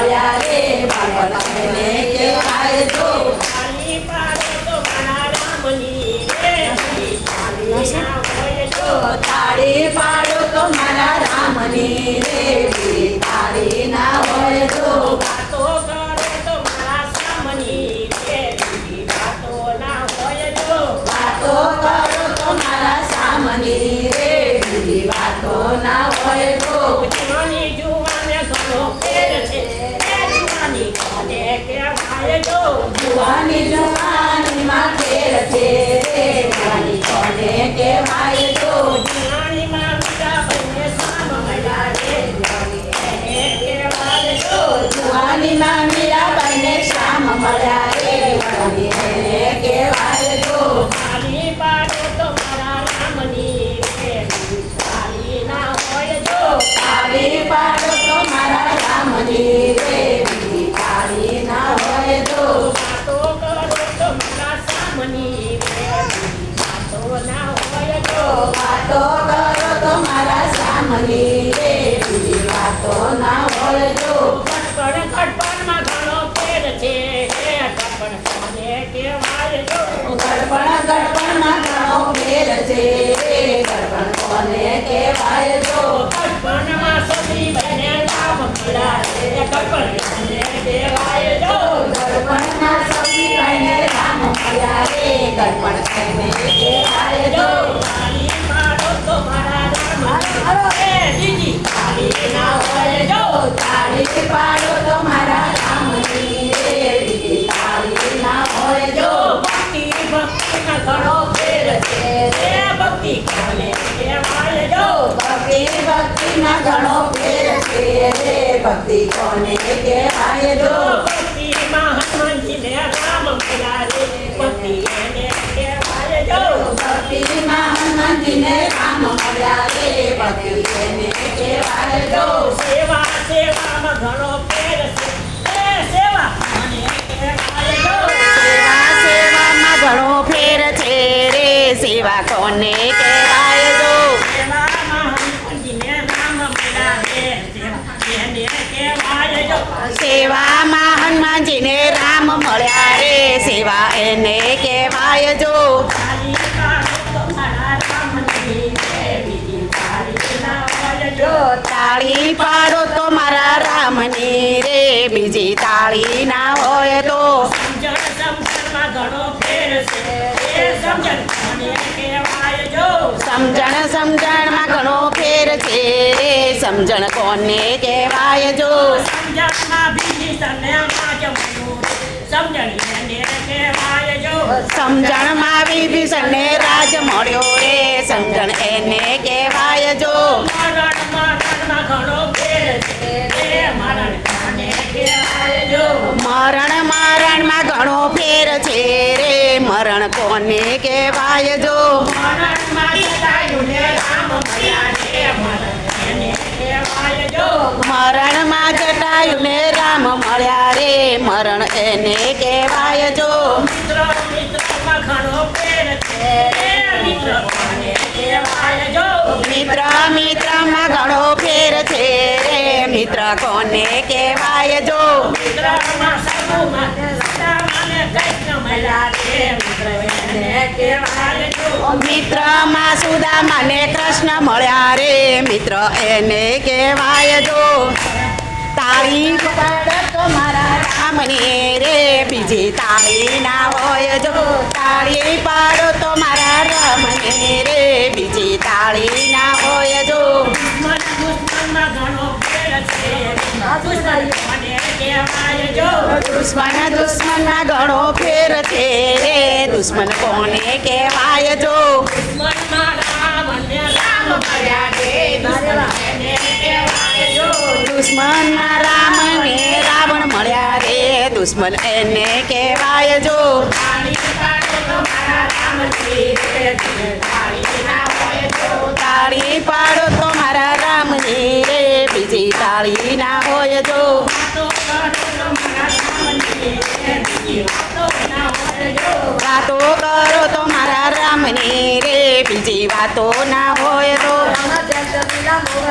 રામ જુવાની જુવાની માં ફેર છે રે કોને કહેવાય? છે. ગડપણ કોને કહેવાય જો ગડપણના સખી કહીને રામ મળ્યા રે ગડપણ કહીને કહેવાય જો તાળી પાડો તો? મારા રામની ઘણો ફેર છે રે ભક્તિ કોને કહેવાય જો ભક્તિમાં હનુમાનજીને રામ મળ્યા રે ભક્તિ એને કહેવાય જો સેવા સેવામાં ઘણો ફેર છે એ સેવા મને કહેવાય જો સેવા સેવામાં ઘણો ફેર છે રે. સેવા કોને સેવામાં હનુમાનજીને રામ મળ્યા રે. સેવા એને કહેવાય જો. તાળી પાડો તો મારા રામની રે. બીજી તાળી ના હોય તો. ઘણો સમજણ સમજણમાં ઘણો ફેર છે. રે સમજણ કોને કહેવાય જો? સમજણમાં વિભીષણ ને રાજ મળ્યો રે. સમજણ એને મરણ કોને કહેવાય જો? મરણમાં જટાયું ને રામ મળ્યા રે, મરણ એને કહેવાય જો? મિત્ર, મિત્રમાં ઘણો ફેર છે મિત્ર કોને કહેવાય જો? મિત્રમાં મિત્રમાં સુદા મને કૃષ્ણ મળ્યા રે. મિત્ર એને કહેવાય જો. તાળી પાડો તો મારા રામની રે. બીજી તારી ના હોય જો. તાળી પાડો તો મારા રામની રે. બીજી તાળી ના હોય જો. દુશ્મન દુશ્મન ઘણો ફેર છે. રે દુશ્મન કોને કહેવાય જો? ને દુશ્મન રામ ને રાવણ મળ્યા રે દુશ્મન એને કહેવાય જો? તાળી પાડો તો વાતો ના હોય તો.